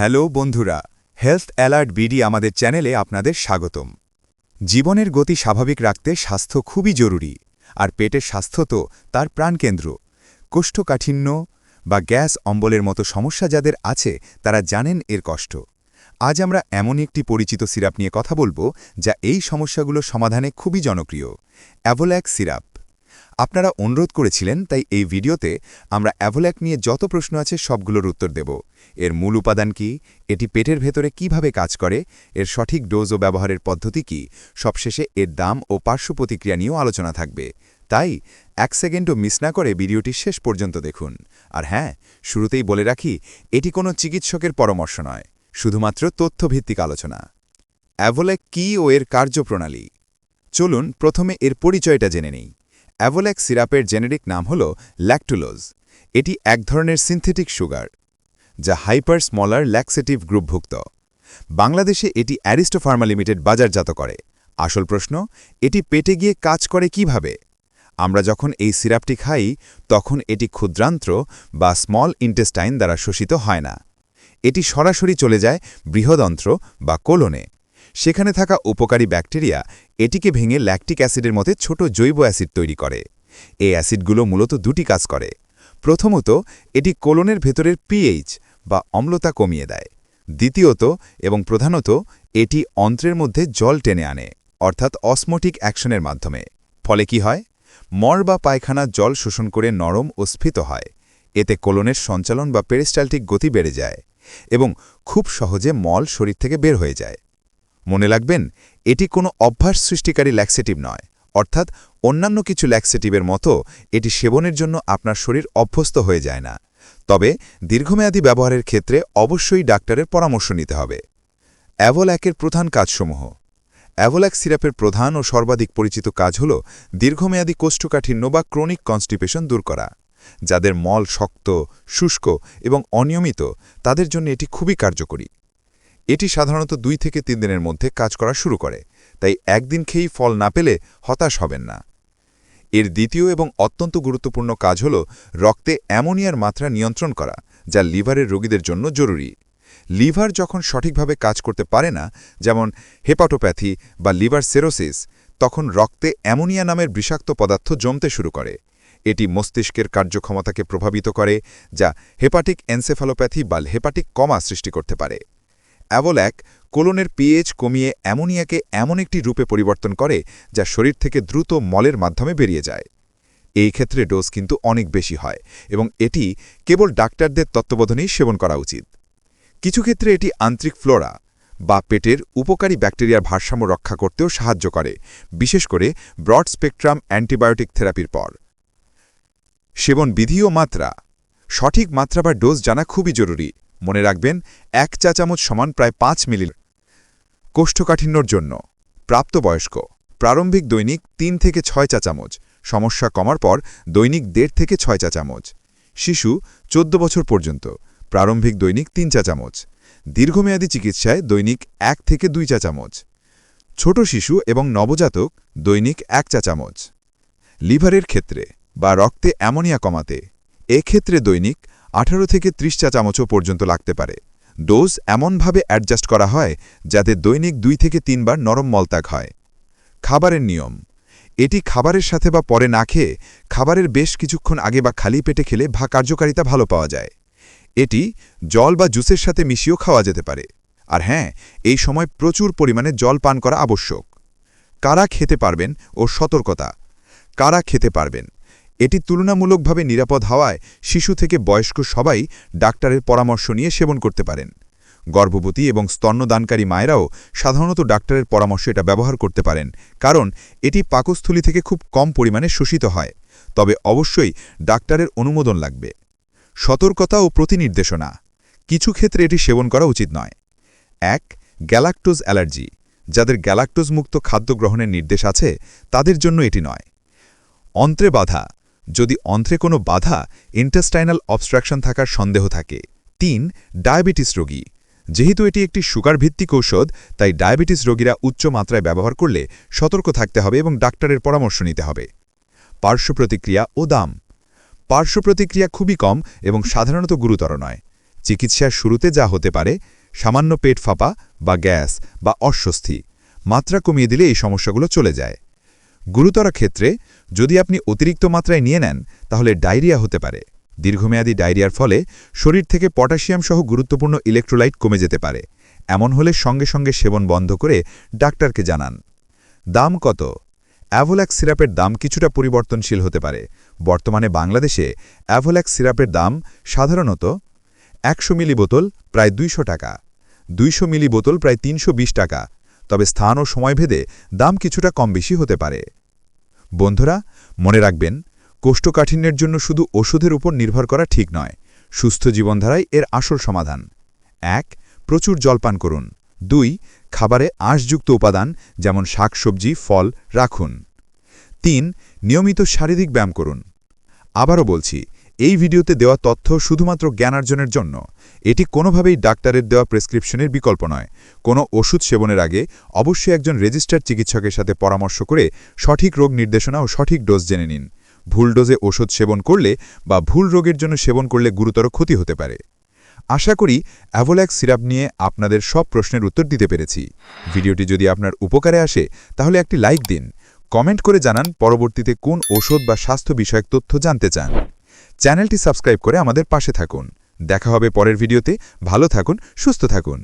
Hello বন্ধুরা, health alert BD আমাদের চ্যানেলে আপনাদের স্বাগতম। জীবনের গতি স্বাভাবিক রাখতে স্বাস্থ্য খুবই জরুরি, আর পেটের স্বাস্থ্য তো তার প্রাণকেন্দ্র। কোষ্ঠকাঠিন্য বা গ্যাস অম্বলের মতো সমস্যা যাদের আছে, তারা জানেন এর কষ্ট। আজ আমরা এমন একটি পরিচিত সিরাপ নিয়ে কথা বলব, যা এই সমস্যাগুলো সমাধানে খুবই জনপ্রিয়, অ্যাভোল্যাক সিরাপ। আপনারা অনুরোধ করেছিলেন, তাই এই ভিডিওতে আমরা অ্যাভোল্যাক নিয়ে যত প্রশ্ন আছে সবগুলোর উত্তর দেব। এর মূল উপাদান কি? এটি পেটের ভেতরে কীভাবে কাজ করে? এর সঠিক ডোজ ও ব্যবহারের পদ্ধতি কি? সবশেষে এর দাম ও পার্শ্ব প্রতিক্রিয়া নিয়েও আলোচনা থাকবে। তাই, এক সেকেন্ডও মিস না করে ভিডিওটি শেষ পর্যন্ত দেখুন। আর হ্যাঁ শুরুতেই বলে রাখি, এটি কোনো চিকিৎসকের পরামর্শ নয়, শুধুমাত্র তথ্যভিত্তিক আলোচনা। অ্যাভোল্যাক কি ও এর কার্যপ্রণালী? চলুন প্রথমে এর পরিচয়টা জেনে নেই। অ্যাভোল্যাক সিরাপের জেনেরিক নাম হল ল্যাকটুলোজ। এটি এক ধরনের সিনথেটিক সুগার, যা হাইপার স্মলার ল্যাক্সেটিভ গ্রুপভুক্ত। বাংলাদেশে এটি অ্যারিস্টো ফার্মা লিমিটেড বাজারজাত করে। আসল প্রশ্ন, এটি পেটে গিয়ে কাজ করে কীভাবে? আমরা যখন এই সিরাপটি খাই, তখন এটি ক্ষুদ্রান্ত্র বা স্মল ইন্টেস্টাইন দ্বারা শোষিত হয় না। এটি সরাসরি চলে যায় বৃহদন্ত্র বা কোলনে। সেখানে থাকা উপকারী ব্যাকটেরিয়া এটিকে ভেঙে ল্যাকটিক অ্যাসিডের মধ্যে ছোট জৈব অ্যাসিড তৈরি করে। এই অ্যাসিডগুলো মূলত দুটি কাজ করে। প্রথমত, এটি কোলনের ভেতরের পিএইচ বা অম্লতা কমিয়ে দেয়। দ্বিতীয়ত এবং প্রধানত, এটি অন্ত্রের মধ্যে জল টেনে আনে, অর্থাৎ অসমোটিক অ্যাকশনের মাধ্যমে। ফলে কি হয়? মর বা পায়খানা জল শোষণ করে নরম ও স্ফীত হয়। এতে কোলনের সঞ্চালন বা পেরিস্টালটিক গতি বেড়ে যায় এবং খুব সহজে মল শরীর থেকে বের হয়ে যায়। মনে রাখবেন, এটি কোনো অভ্যাস সৃষ্টিকারী ল্যাক্সেটিভ নয়। অর্থাৎ, অন্যান্য কিছু ল্যাক্সেটিভের মতো, এটি সেবনের জন্য আপনার শরীর অভ্যস্ত হয়ে যায় না। তবে, দীর্ঘমেয়াদী ব্যবহারের ক্ষেত্রে অবশ্যই ডাক্তারের পরামর্শ নিতে হবে। অ্যাভোল্যাকের প্রধান কাজসমূহ। অ্যাভোল্যাক সিরাপের প্রধান ও সর্বাধিক পরিচিত কাজ হল দীর্ঘমেয়াদী কোষ্ঠকাঠিন্য বা ক্রনিক কনস্টিপেশন দূর করা। যাদের মল শক্ত, শুষ্ক এবং অনিয়মিত, তাদের জন্য এটি খুবই কার্যকরী। এটি সাধারণত দুই থেকে তিন দিনের মধ্যে কাজ করা শুরু করে, তাই একদিন খেয়েই ফল না পেলে হতাশ হবেন না। এর দ্বিতীয় এবং অত্যন্ত গুরুত্বপূর্ণ কাজ হল রক্তে অ্যামোনিয়ার মাত্রা নিয়ন্ত্রণ করা, যা লিভারের রোগীদের জন্য জরুরি। লিভার যখন সঠিকভাবে কাজ করতে পারে না, যেমন হেপাটোপ্যাথি বা লিভার সেরোসিস, তখন রক্তে অ্যামোনিয়া নামের বিষাক্ত পদার্থ জমতে শুরু করে। এটি মস্তিষ্কের কার্যক্ষমতাকে প্রভাবিত করে, যা হেপাটিক এনসেফালোপ্যাথি বা হেপাটিক কমা সৃষ্টি করতে পারে। অ্যাভোল্যাক কোলনের পিএইচ কমিয়ে অ্যামোনিয়াকে এমন একটি রূপে পরিবর্তন করে যা শরীর থেকে দ্রুত মলের মাধ্যমে বেরিয়ে যায়। এই ক্ষেত্রে ডোজ কিন্তু অনেক বেশি হয় এবং এটি কেবল ডাক্তারদের তত্ত্বাবধানেই সেবন করা উচিত। কিছু ক্ষেত্রে এটি আন্তরিক ফ্লোরা বা পেটের উপকারী ব্যাকটেরিয়ার ভারসাম্য রক্ষা করতেও সাহায্য করে, বিশেষ করে ব্রড স্পেকট্রাম অ্যান্টিবায়োটিক থেরাপির পর। সেবন বিধি ও মাত্রা, সঠিক মাত্রা বা ডোজ জানা খুবই জরুরি মনে রাখবেন, এক চা চামচ সমান প্রায় পাঁচ মিলি কোষ্ঠকাঠিন্যর জন্য। প্রাপ্তবয়স্ক, প্রারম্ভিক দৈনিক তিন থেকে ছয় চা চামচ, সমস্যা কমার পর দৈনিক দেড় থেকে ছয় চা চামচ। শিশু, চোদ্দ বছর পর্যন্ত, প্রারম্ভিক দৈনিক তিন চা চামচ। দীর্ঘমেয়াদী চিকিৎসায় দৈনিক এক থেকে দুই চা চামচ। ছোট শিশু এবং নবজাতক, দৈনিক এক চা চামচ। লিভারের ক্ষেত্রে বা রক্তে অ্যামোনিয়া কমাতে, এক্ষেত্রে দৈনিক আঠারো থেকে ত্রিশ চা চামচও পর্যন্ত লাগতে পারে। ডোজ এমনভাবে অ্যাডজাস্ট করা হয় যাতে দৈনিক দুই থেকে তিনবার নরম মলত্যাগ হয়। খাবারের নিয়ম। এটি খাবারের সাথে বা পরে না খেয়ে খাবারের বেশ কিছুক্ষণ আগে বা খালি পেটে খেলে ভা কার্যকারিতা ভালো পাওয়া যায়। এটি জল বা জুসের সাথে মিশিয়েও খাওয়া যেতে পারে। আর হ্যাঁ এই সময় প্রচুর পরিমাণে জল পান করা আবশ্যক। কারা খেতে পারবেন ও সতর্কতা। কারা খেতে পারবেন? এটি তুলনামূলকভাবে নিরাপদ হওয়ায় শিশু থেকে বয়স্ক সবাই ডাক্তারের পরামর্শ নিয়ে সেবন করতে পারেন। গর্ভবতী এবং স্তন্যদানকারী মায়েরাও সাধারণত ডাক্তারের পরামর্শ এটা ব্যবহার করতে পারেন, কারণ এটি পাকস্থলী থেকে খুব কম পরিমাণে শোষিত হয়। তবে অবশ্যই ডাক্তারের অনুমোদন লাগবে। সতর্কতা ও প্রতিনির্দেশনা। কিছু ক্ষেত্রে এটি সেবন করা উচিত নয়। এক, গ্যালাক্টোজ অ্যালার্জি। যাদের গ্যালাক্টোজ মুক্ত খাদ্য গ্রহণের নির্দেশ আছে, তাদের জন্য এটি নয়। অন্ত্রে বাধা। যদি অন্ত্রে কোনো বাধা ইন্টেস্টাইনাল অবস্ট্রাকশন থাকার সন্দেহ থাকে। তিন ডায়াবেটিস রোগী। যেহেতু এটি একটি সুগার ভিত্তিক ঔষধ, তাই ডায়াবেটিস রোগীরা উচ্চ মাত্রায় ব্যবহার করলে সতর্ক থাকতে হবে এবং ডাক্তারের পরামর্শ নিতে হবে। পার্শ্ব প্রতিক্রিয়া ও দাম। পার্শ্ব প্রতিক্রিয়া খুবই কম এবং সাধারণত গুরুতর নয়। চিকিৎসার শুরুতে যা হতে পারে, সামান্য পেট ফাঁপা বা গ্যাস বা অস্বস্তি। মাত্রা কমিয়ে দিলে এই সমস্যাগুলো চলে যায়। গুরুতর ক্ষেত্রে যদি আপনি অতিরিক্ত মাত্রায় নিয়ে নেন, তাহলে ডায়রিয়া হতে পারে। দীর্ঘমেয়াদী ডায়রিয়ার ফলে শরীর থেকে পটাশিয়াম সহ গুরুত্বপূর্ণ ইলেকট্রোলাইট কমে যেতে পারে। এমন হলে সঙ্গে সঙ্গে সেবন বন্ধ করে ডাক্তারকে জানান। দাম কত? অ্যাভোল্যাক্স সিরাপের দাম কিছুটা পরিবর্তনশীল হতে পারে। বর্তমানে বাংলাদেশে অ্যাভোল্যাক্স সিরাপের দাম সাধারণত একশো মিলি বোতল প্রায় দুইশো টাকা, দুইশো মিলি বোতল প্রায় তিনশো বিশ টাকা তবে স্থান ও সময়ভেদে দাম কিছুটা কম বেশি হতে পারে। বন্ধুরা, মনে রাখবেন, কোষ্ঠকাঠিন্যের জন্য শুধু ওষুধের উপর নির্ভর করা ঠিক নয়, সুস্থ জীবনধারাই এর আসল সমাধান। এক, প্রচুর জলপান করুন। দুই, খাবারে আঁশযুক্ত উপাদান, যেমন শাকসবজি ফল, রাখুন। তিন, নিয়মিত শারীরিক ব্যায়াম করুন। আবারও বলছি এই ভিডিওতে দেওয়া তথ্য শুধুমাত্র জ্ঞানার্জনের জন্য। এটি কোনোভাবেই ডাক্তারের দেওয়া প্রেসক্রিপশনের বিকল্প নয়। কোনো ওষুধ সেবনের আগে অবশ্যই একজন রেজিস্টার্ড চিকিৎসকের সাথে পরামর্শ করে সঠিক রোগ নির্দেশনা ও সঠিক ডোজ জেনে নিন। ভুল ডোজে ওষুধ সেবন করলে বা ভুল রোগের জন্য সেবন করলে গুরুতর ক্ষতি হতে পারে। আশা করি অ্যাভোল্যাক্স সিরাপ নিয়ে আপনাদের সব প্রশ্নের উত্তর দিতে পেরেছি। ভিডিওটি যদি আপনার উপকারে আসে, তাহলে একটি লাইক দিন। কমেন্ট করে জানান পরবর্তীতে কোন ওষুধ বা স্বাস্থ্য বিষয়ক তথ্য জানতে চান। চ্যানেলটি সাবস্ক্রাইব করে আমাদের পাশে থাকুন। দেখা হবে পরের ভিডিওতে। ভালো থাকুন সুস্থ থাকুন।